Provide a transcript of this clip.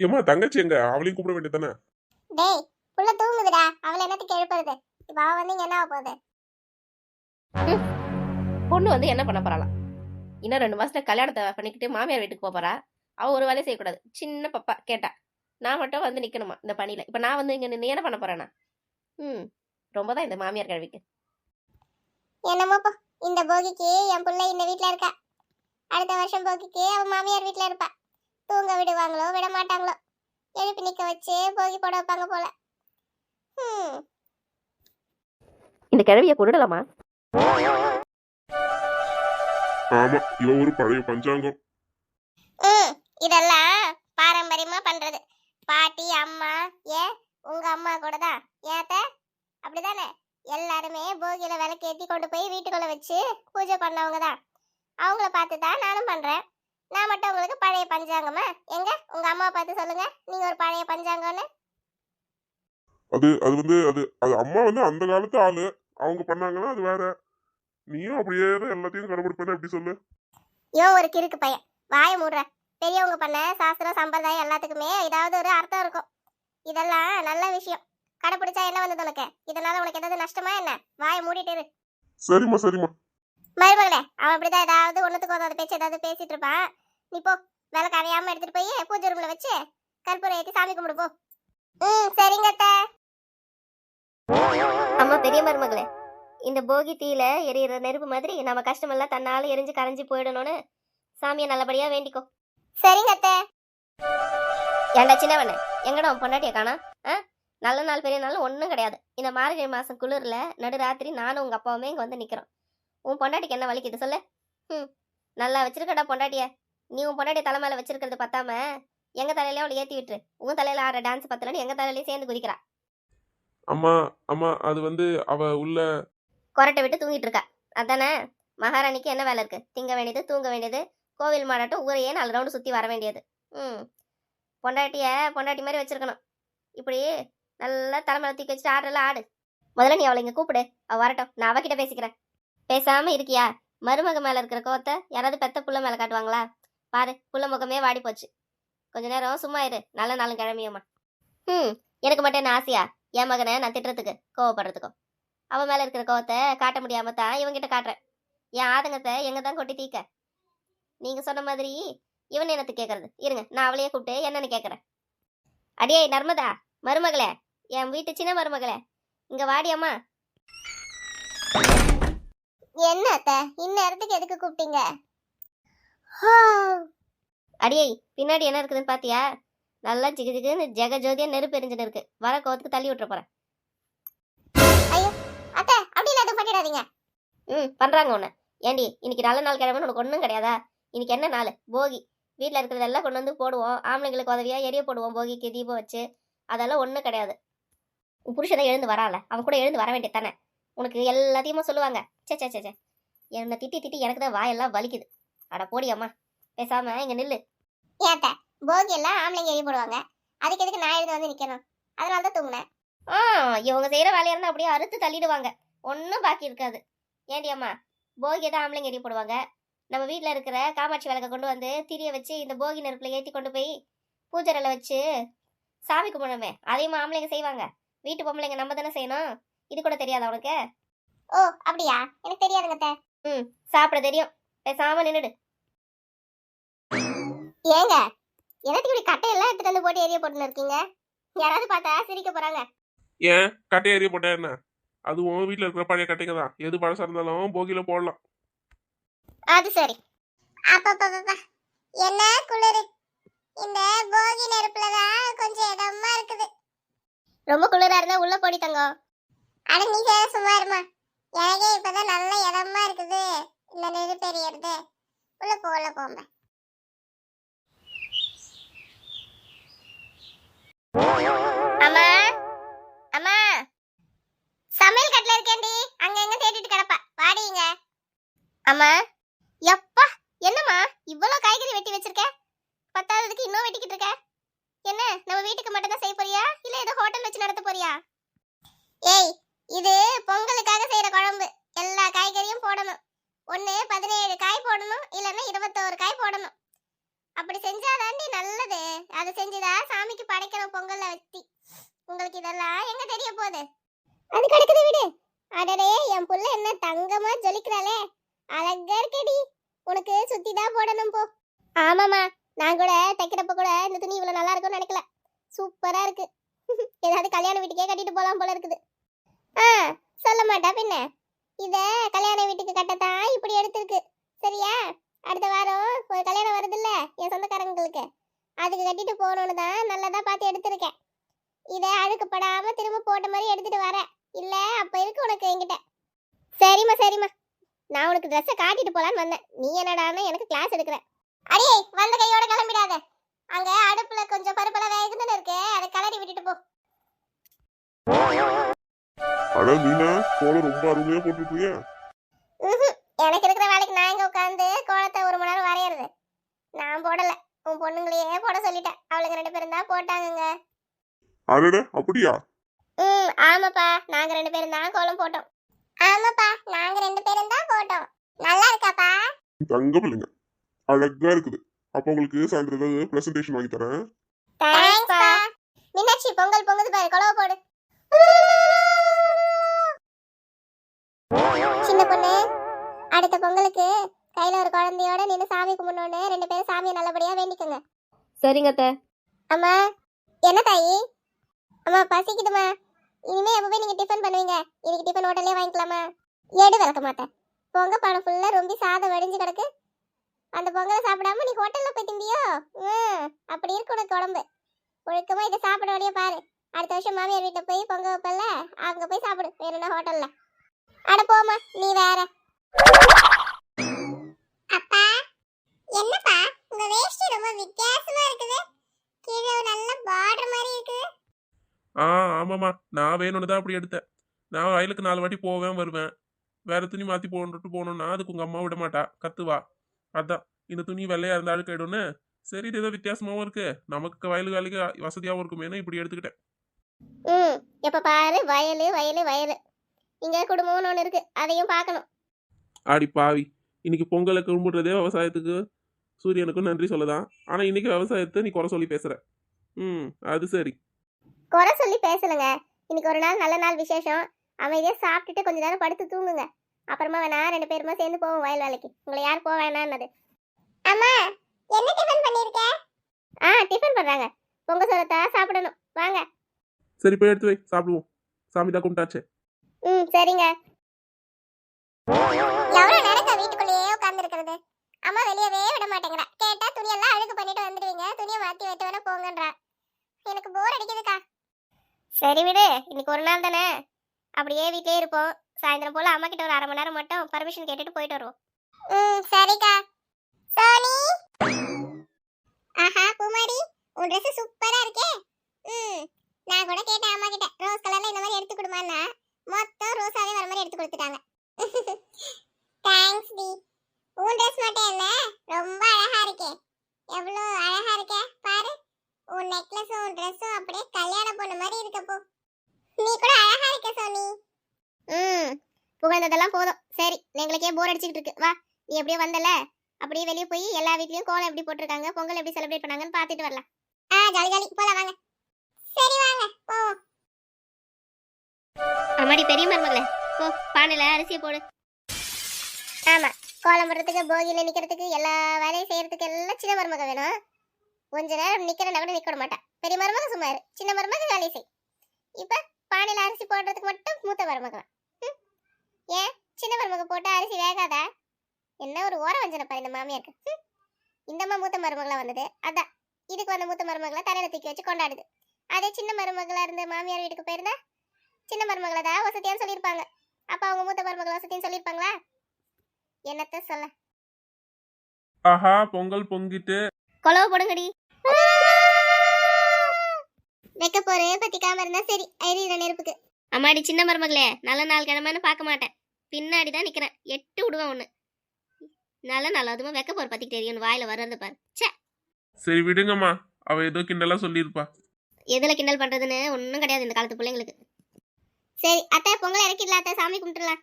ஏம்மா தங்கச்சி எங்க? அவளையும் கூப்பிட வேண்டியதானே டேய் புள்ள தூங்குதுடா. அவளை என்னத்துக்கு எழுப்புறது இப்ப அவ வந்து இங்க என்ன ஆகப் போகுது? பொண்ணு வந்து என்ன பண்ண போறாளாம் இன்னும் ரெண்டு மாசத்துல கல்யாணத்தை பண்ணிக்கிட்டு மாமியார் வீட்டுக்கு போறா. அவ ஒரு வேலையும் செய்யக்கூடாது. சின்ன பப்பா கேட்டா. நான் மட்டும் வந்து நிக்கணுமா இந்த பணியில? இப்ப நான் வந்து இங்க நின்று என்ன பண்ண போறேனா? ம் ரொம்ப தான் இந்த மாமியார் கல்விக்கு. என்னமோப்பா இந்த போகிக்கு என் புள்ள இந்த வீட்ல இருக்கா. அடுத்த வருஷம் போகிக்கு அவ மாமியார் வீட்ல இருப்பா. தூங்க விடுவாங்களோ விட மாட்டாங்களோ எழுப்பி நிக்க வச்சு போகி போட வைப்பாங்க போல. ஹம். இந்த கிழவியை கொண்டுடலாமா? ஆமா இவ ஒரு பழைய பஞ்சாங்கம். ம் இதெல்லாம் பாரம்பரியமா பண்றது. பாட்டி அம்மா ஏன்? உங்க அம்மா கூட தான். ஏத்த அப்படிதானே? எல்லாருமே போகியில விளக்கேத்தி கொண்டு போய் வீட்டுக்குள்ள வச்சு பூஜை பண்ணவங்க தான். அவங்கள பார்த்து தான் நானும் பண்றேன். நான் மட்டும் உங்களுக்கு பழைய பஞ்சாங்கமா? எங்க? உங்க அம்மா பார்த்து சொல்லுங்க. நீங்க ஒரு பழைய பஞ்சாங்கம்னு. அது அது வந்து அது அது அம்மா வந்து அந்த காலத்து ஆளு. அவங்க பண்ணாங்கன்னா அது வேற. நீயும் அப்படியே தான் எல்லாத்தையும் கடைபிடிப்பேன்னு எப்படி சொல்லு? இவன் ஒரு கிறுக்கு பையன். வாய மூடுற. பெரியவங்க பண்ண சாஸ்திரம் சம்பிரதாயம் எல்லாத்துக்குமே ஏதாவது ஒரு அர்த்தம் இருக்கும். இதெல்லாம் நல்ல விஷயம். கடைப்பிடிச்சா என்ன வந்தது உனக்கு? இதனால உனக்கு ஏதாவது நஷ்டமா என்ன? வாய மூடிட்டு இரு. சரிம்மா சரிம்மா. மருமகளே அவன் அப்படிதான் ஏதாவது ஒண்ணுத்துக்கு ஒரு பேச்சு ஏதாவது பேசிட்டு இருப்பான். நீ போ. விளக்கு அணையாம எடுத்துட்டு போய் பூஜை ரூம்ல வச்சு கற்பூரம் ஏத்தி சாமி கும்பிடு போ. ம் சரிங்க அம்மா பெரிய மருமகளே இந்த போகி தீயில எரியிற நெருப்பு மாதிரி நம்ம கஷ்டமெல்லாம் தன்னால எரிஞ்சு கரைஞ்சு போயிடணும்னு சாமியை நல்லபடியா வேண்டிக்கோ. சரிங்க அத்தை. ஏன்டா சின்னவனே எங்கடா உன் பொண்டாட்டிய காணா? ஆ? நல்ல நாள் பெரிய நாள் ஒன்றும் கிடையாது. இந்த மார்கழி மாசம் குளிர்ல நடுராத்திரி நானும் உங்க அப்பாவுமே இங்க வந்து நிக்கிறோம். உன் பொண்டாட்டிக்கு என்ன வலிக்குது சொல்லு? ம் நல்லா வச்சிருக்கடா பொண்டாட்டிய. நீ உன் பொண்டாட்டிய தலை மேல வச்சிருக்கிறது பத்தாம எங்க தலையிலயும் அவளை ஏத்தி விட்டுரு. உன் தலையில ஆடுற டான்ஸ் பத்தலன்னு எங்க தலையிலயும் சேர்ந்து குதிக்கிறா. அம்மா அம்மா அது வந்து அவ உள்ள கொரட்டை விட்டு தூங்கிட்டு இருக்கா. அதானே? மகாராணிக்கு என்ன வேலை இருக்கு? திங்க வேண்டியது தூங்க வேண்டியது கோவில் மாடாட்டம் ஊரையே நாலு ரவுண்டு சுற்றி வர வேண்டியது. ம். பொண்டாட்டிய பொண்டாட்டி மாதிரி வச்சிருக்கணும். இப்படி நல்லா தலைமையில தூக்கி வச்சுட்டு ஆடுறல ஆடு. முதல்ல நீ அவளை இங்கே கூப்பிடு. அவ வரட்டும். நான் அவகிட்ட பேசிக்கிறேன். பேசாம இருக்கியா? மருமக மேல இருக்கிற கோவத்தை யாராவது பெத்த புள்ள மேல காட்டுவாங்களா? பாரு புள்ள முகமே வாடி போச்சு கொஞ்ச நேரம் சும்மா இரு நல்ல நாளும் கிளம்பியம்மா. ம் எனக்கு மட்டும் என்ன ஆசையா? என் மகனை நான் திட்டுறதுக்கு கோவப்படுறதுக்கும். அவன் மேல இருக்கிற கோவத்தை காட்ட முடியாம தான் இவங்கிட்ட காட்டுறேன். என் ஆதங்கத்தை எங்க தான் கொட்டி தீக்க? நீங்க சொன்ன மாதிரி இவன் என்னத்து கேக்குறது? இருங்க நான் அவளையே கூப்பிட்டு என்னன்னு கேட்குறேன் அடியே நர்மதா மருமகளே என் வீட்டு சின்ன மருமகளே இங்க வாடியம்மா. என்னத்த என்ன அத்தை? இந்நேரத்துக்கு எதுக்கு கூப்பிட்டீங்க? அடியே பின்னாடி என்ன இருக்குதுன்னு பாத்தியா? நல்லா ஜிகு ஜிகுன்னு ஜெக ஜோதியா நெருப்பு எரிஞ்சுன்னு இருக்கு. வர கோவத்துக்கு தள்ளி விட்டுற போறேன். அத்தை அப்படிலாம் எதுவும் பண்ணிடாதீங்க. ம் பண்றாங்க உன்னை ஏண்டி இன்னைக்கு நல்ல நாள் கிழமைன்னு உனக்கு ஒன்றும் கிடையாதா? இன்னைக்கு என்ன நாள்? போகி. வீட்டில் இருக்கிறதெல்லாம் கொண்டு வந்து போடுவோம். ஆம்பளைங்களுக்கு உதவியா எரிய போடுவோம் போகிக்கு தீபம் வச்சு. அதெல்லாம் ஒன்றும் கிடையாது. உன் புருஷனை எழுந்து வரால அவன் கூட எழுந்து வர வேண்டியது தானே? உனக்கு எல்லாத்தையுமே சொல்லுவாங்க. சே சே சே சே என்னை திட்டி திட்டி எனக்கு தான் வாயெல்லாம் வலிக்குது. அட போடி அம்மா பேசாம இங்க நில்லு. ஏத்த போகி எல்லாம் ஆம்பளைங்க எரி போடுவாங்க. அதுக்கு எதுக்கு நான் எழுந்து வந்து நிக்கணும்? அதனால தான் தூங்குனேன். ஆ இவங்க செய்யற வேலையா இருந்தா அப்படியே அறுத்து தள்ளிடுவாங்க. ஒன்றும் பாக்கி இருக்காது. ஏண்டி அம்மா போகி தான் ஆம்பளைங்க எரிய போடுவாங்க? நம்ம வீட்டில் இருக்கிற காமாட்சி விளக்க கொண்டு வந்து திரிய வச்சு இந்த போகி நெருப்புல ஏற்றி கொண்டு போய் பூஜைரில் வச்சு சாமி கும்பிடணுமே. அதையும் ஆம்பளைங்க செய்வாங்க? வீட்டு பொம்பளைங்க நம்ம தானே செய்யணும்? இது கூட தெரியாதா உனக்கு? ஓ அப்படியா? எனக்கு தெரியாதுங்க அத்தை. சாப்பிட தெரியும். பேசாம நின்னுடு. ஏங்க எனக்கு இப்படி கட்டையெல்லாம் எடுத்துட்டு வந்து போட்டு எரிய போட்டுன்னு இருக்கீங்க? யாராவது பார்த்தா சிரிக்க போறாங்க. ஏன்? கட்டை எறிய போட்டா என்ன? அது உன் வீட்டில் இருக்கிற பழைய கட்டைங்க தான். எது பழசா இருந்தாலும் போகியில போடலாம். அது சரி. அப்பப்பப்பா என்ன குளிரு? இந்த போகி நெருப்புல தான் கொஞ்சம் இதமா இருக்குது. ரொம்ப குளிரா இருந்தா உள்ள போடி தங்கம். அட நீ சேர சும்மா இருமா. எனக்கே இப்பதான் நல்ல இதமா இருக்குது. இந்த நெரு பெரியது உள்ள போ உள்ள போம்ப அம்மா. அம்மா சமையல் கட்டில இருக்கேன்டி. அங்க எங்க தேடிட்டு கிடப்பா. வாடிங்க அம்மா. எப்பா என்னம்மா? இவ்வளவு காய்கறி வெட்டி வச்சிருக்க? பத்தாததுக்கு இன்னும் வெட்டிக்கிட்டு இருக்க? என்ன நம்ம வீட்டுக்கு மட்டும் தான் செய்ய போறியா? இல்ல ஏதோ ஹோட்டல் வச்சு நடத்த போறியா? ஏய் இது பொங்கலுக்காக செய்யற குழம்பு. எல்லா காய்கறியும் போடணும். ஒண்ணு பதினேழு காய் போடணும் இல்லைன்னா இருபத்தோரு காய் போடணும். அப்படி செஞ்சாதாண்டி நல்லது. அதை செஞ்சுதா சாமிக்கு படைக்கணும் பொங்கல்ல வச்சு உங்களுக்கு இதெல்லாம் எங்க தெரிய போகுது? அது கிடக்குது விடு. அடடே என் புள்ள என்ன தங்கமா ஜொலிக்கிறாளே. அழகா இருக்கடி. உனக்கு சுத்தி தான் போடணும் போ. ஆமாமா நான் கூட தைக்கிறப்ப கூட இந்த துணி இவ்வளவு நல்லா இருக்கும்னு நினைக்கல. சூப்பரா இருக்கு. ஏதாவது கல்யாண வீட்டுக்கே கட்டிட்டு போலாம் போல இருக்குது. ஆ சொல்ல மாட்டா பின்ன. இத கல்யாண வீட்டுக்கு கட்டத்தான் இப்படி எடுத்திருக்கு. சரியா? அடுத்த வாரம் ஒரு கல்யாணம் வருதுல்ல என் சொந்தக்காரங்களுக்கு. அதுக்கு கட்டிட்டு போகணும்னு தான் நல்லதா பார்த்து எடுத்திருக்கேன். இதை அழுக்கப்படாம திரும்ப போட்ட மாதிரி எடுத்துட்டு வரேன் இல்ல அப்ப இருக்கு உனக்கு என்கிட்ட. சரிம்மா சரிம்மா. நான் உனக்கு ட்ரெஸ்ஸை காட்டிட்டு போலான்னு வந்தேன். நீ என்னடான்னு எனக்கு கிளாஸ் எடுக்கிற. அடே வந்த கையோட கிளம்பிடாத. அங்க அடுப்புல கொஞ்சம் பருப்பெல்லாம் வேகுதுன்னு இருக்கு. அதை கலரி விட்டுட்டு போ. அட மீனா கோலம் ரொம்ப அருமையா போட்டுருக்கியா. எனக்கு இருக்கிற வேலைக்கு நான் எங்க உட்காந்து கோலத்தை ஒரு மணி நேரம் வரையறது. நான் போடல. உன் பொண்ணுங்களையே போட சொல்லிட்டேன். அவளுக்கு ரெண்டு பேரும் தான் போட்டாங்கங்க. அடட அப்படியா? ம் ஆமாப்பா. நாங்க ரெண்டு பேரும் தான் கோலம் போட்டோம். ஆமாப்பா. நாங்க ரெண்டு பேரும் தான் போட்டோம். நல்லா இருக்காப்பா? தங்க பிள்ளைங்க. அழகா இருக்குது. அப்ப உங்களுக்கு சாயந்தரம் ஏதாவது பிரசன்டேஷன் வாங்கி தரேன். தேங்க்ஸ்ப்பா மீனாட்சி பொங்கல் பொங்குது பாரு கொலவ போடு. சின்ன பொண்ணு அடுத்த பொங்கலுக்கு கையில ஒரு குழந்தையோட நின்று சாமி கும்பிடணும்னு ரெண்டு பேரும் சாமியை நல்லபடியா வேண்டிக்கோங்க. சரிங்க அத்தை. அம்மா என்ன தாயி? அம்மா பசிக்குதுமா இனிமே எப்பவே நீங்க டிஃபன் பண்ணுவீங்க. இன்னைக்கு டிஃபன் ஹோட்டல்லே வாங்கிக்கலாமா? எடு விளக்க மாட்டேன் பொங்க பானை ஃபுல்லா ரொம்ப சாதம் வடிஞ்சு கிடக்கு. அந்த பொங்கலை சாப்பிடாம நீ ஹோட்டல்ல போய் திம்பியோ? ம் அப்படி இருக்கு உனக்கு உடம்பு. ஒழுக்கமா இதை சாப்பிட வழியா பாரு. அடுத்த வருஷம் மாமியார் வீட்டுல போய் பொங்க வைப்பல்ல அங்க போய் சாப்பிடு. வேணும்னா ஹோட்டல்ல. அட போமா நீ வேற. அப்பா என்னப்பா உங்க வேஷ்டி ரொம்ப வித்தியாசமா இருக்குது. கீழே ஒரு நல்ல பார்டர் மாதிரி இருக்கு. ஆ ஆமாம்மா நான் வேணும்னு தான் அப்படி எடுத்தேன். நான் வயலுக்கு நாலு வாட்டி போவேன் வருவேன். வேற துணி மாற்றி போட்டுட்டு போகணுன்னா அதுக்கு உங்கள் அம்மா விட மாட்டா. கத்துவா. அதான் இந்த துணி வெள்ளையா இருந்தா அழுக்காயிடும்னு சரி இது ஏதோ வித்தியாசமாகவும் இருக்கு. நமக்கு வயலு வேலைக்கு வசதியாகவும் இருக்குமேனு இப்படி எடுத்துக்கிட்டேன். ம் எப்ப பாரு வயலு வயலு வயலு. இங்க குடும்பம்னு ஒண்ணு இருக்கு. அதையும் பார்க்கணும். ஆடி பாவி. இன்னைக்கு பொங்கலை கும்பிடுறதே விவசாயத்துக்கு சூரியனுக்கும் நன்றி சொல்லதான். ஆனால் இன்னைக்கு விவசாயத்தை நீ குறை சொல்லி பேசுற. ம் அது சரி. குறை சொல்லி பேசலுங்க இன்னைக்கு ஒரு நாள் நல்ல நாள் விசேஷம். அமைதியா சாப்பிட்டுட்டு கொஞ்ச நேரம் படுத்து தூங்குங்க. அப்புறமா வேணா ரெண்டு பேருமா சேர்ந்து போவோம் வயல் வேலைக்கு. உங்களை யார் போக வேணான்னது. அம்மா என்ன டிஃபன் பண்ணிருக்க? ஆ டிஃபன் பண்றாங்க. பொங்க சோளத்தா சாப்பிடணும். வாங்க. சரி போய் எடுத்து வை. சாப்பிடுவோம். சாமி தான் கும்பிட்டாச்சே. சரிங்க. எவ்வளவு நேரம் வீட்டுக்குள்ளேயே உட்கார்ந்து இருக்கிறது அம்மா வெளியவே விட மாட்டேங்கிறா. கேட்டா துணியெல்லாம் அழுக்கு பண்ணிட்டு வந்துடுவீங்க. துணியை மாத்தி வைத்து வேணா போங்கன்றா. எனக்கு போர் அடிக்குதுக்கா. சரி விடு இன்னைக்கு ஒரு நாள் தானே? அப்படியே வீட்லயே இருப்போம். சாயந்தரம் போல அம்மா கிட்ட ஒரு அரை மணி நேரம் மட்டும் பர்மிஷன் கேட்டுட்டு போயிட்டு வருவோம். ம் சரிக்கா. சோனி? ஆஹா குமாரி உன் ட்ரெஸ் சூப்பரா இருக்கே. ம் நான் கூட கேட்டேன் அம்மா கிட்ட. ரோஸ் கலர்ல இந்த மாதிரி எடுத்து கொடுமான்னா. மொத்தம் ரோஸாவே வர மாதிரி எடுத்து கொடுத்துட்டாங்க. Thanks D. உன் ட்ரெஸ் மட்டும் என்ன? ரொம்ப அழகா இருக்கே. எவ்வளோ அழகா இருக்கே? பாரு. உன் நெக்லஸும் உன் ட்ரெஸ்ஸும் அப்படியே கல்யாண பொண்ணு மாதிரி இருக்க போ. நீ கூட அழகா இருக்க சோனி. ம். புகழ்ந்ததெல்லாம் போதும். சரி எங்களுக்கே போர் அடிச்சுக்கிட்டு இருக்கு. வா நீ எப்படியோ வந்தல. அப்படியே வெளியே போய் எல்லா வீட்லயும் கோலம் எப்படி போட்டிருக்காங்க பொங்கல் எப்படி செலிப்ரேட் பண்ணாங்கன்னு பார்த்துட்டு வரலாம். ஆ ஜாலி ஜாலி போலாம் வாங்க. சரி வாங்க. போவோம். அம்மாடி பெரிய மருமகளே. போ பானையில் அரிசியை போடு. ஆமா கோலம் போடுறதுக்கு போகியில நிக்கிறதுக்கு எல்லா வேலையும் செய்யறதுக்கு எல்லாம் சின்ன மருமக வேணும். கொஞ்ச நேரம் நிக்கிறேன்னா கூட நிக்க மாட்டேன் மாட்டா. பெரிய மருமக சும்மா இரு. சின்ன மருமக வேலையை செய். இப்ப பானையில அரிசி போடுறதுக்கு மட்டும் மூத்த மருமக ம்? ஏன்? சின்ன மருமக போட்டா அரிசி வேகாதா? என்ன ஒரு ஓரம் வஞ்சனப்பா இந்த மாமியாருக்கு. இந்தம்மா மூத்த மருமகளா வந்தது. அதான். இதுக்கு வந்த மூத்த மருமகளை தலையில தூக்கி வச்சு கொண்டாடுது. அதே சின்ன மருமகளா இருந்த மாமியார் வீட்டுக்கு போயிருந்தா? சின்ன மருமகளை தான் வசதியான்னு சொல்லியிருப்பாங்க. அப்ப அவங்க மூத்த மருமகளை வசதின்னு சொல்லியிருப்பாங்களா? என்னத்த சொல்ல? ஆஹா பொங்கல் பொங்கிட்டு. கொலவை போடுங்கடி. வைக்க போறேன் பத்திக்காம இருந்தா சரி ஐரீர நெருப்புக்கு. அம்மாடி சின்ன மருமகளே நல்ல நாள் கிழமைன்னு பார்க்க மாட்டேன். பின்னாடி தான் நிற்கிறேன் எட்டு விடுவேன் ஒன்று நல்ல நாள் அதுமா வைக்க போகிற பற்றி தெரியும் வாயில் வர்றது பாரு. ச்சே. சரி விடுங்கம்மா. அவ ஏதோ கிண்டலா சொல்லியிருப்பா. எதில் கிண்டல் பண்ணுறதுன்னு ஒன்றும் கிடையாது இந்த காலத்து பிள்ளைங்களுக்கு. சரி அத்தை பொங்கல் இறக்கிடலாம் அத்தை. சாமி கும்பிட்டுலாம்